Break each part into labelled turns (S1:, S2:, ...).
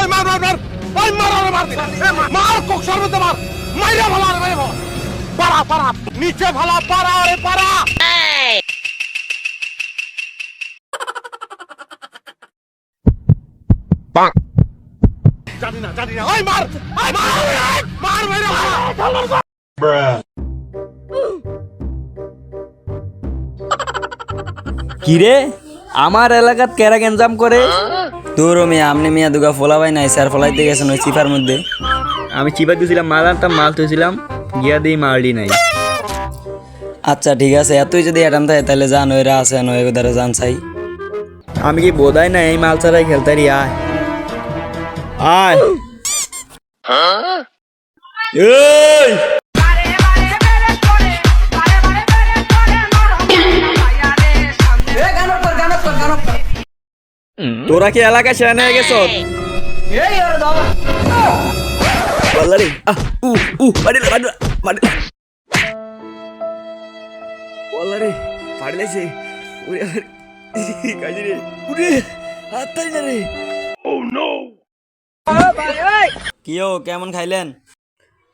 S1: ওই মার মার মার ওই মার মার মার, কোক মার। মাইরা নিচে জানি না জানি না। ওই মার মার মার
S2: কিরে? আমার এলাকাত কেরা গেঞ্জাম করে? তোর মিয়া আপনি মিয়া দুগা ফোলাবাই নাই স্যার ফলাইতে গেছেন ওই চিপার মধ্যে।
S3: আমি চিপা দিয়েছিলাম মাল আনতাম মাল তুইছিলাম গিয়া দিই মালডি নাই।
S2: আচ্ছা ঠিক আছে এতই যদি অ্যাটাম থাকে তাহলে যান ওইরা আছে নয় ধরে যান চাই।
S3: আমি কি বোধাই না এই মাল ছাড়াই খেলতারি আয়। আয়। এই! তোরা কি এলাকায় সেরা হয়ে গেছ? বল্লারি উ উ বল্লারি কাজি রে উড়ে হাত তাই না রে।
S2: কিও কেমন খাইলেন?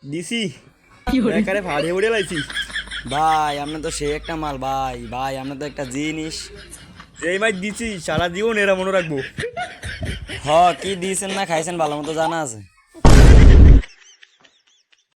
S3: দিছি। একারে ফাড়ে উড়ে লাইছি।
S2: ভাই আপনি তো সে একটা মাল ভাই। ভাই আপনি তো একটা জিনিস।
S3: এই মাছ দিছি সারা জীবন এরা মনে রাখব।
S2: হ, কি দিয়েছেন না, খাইছেন, ভালো মতো জানা আছে।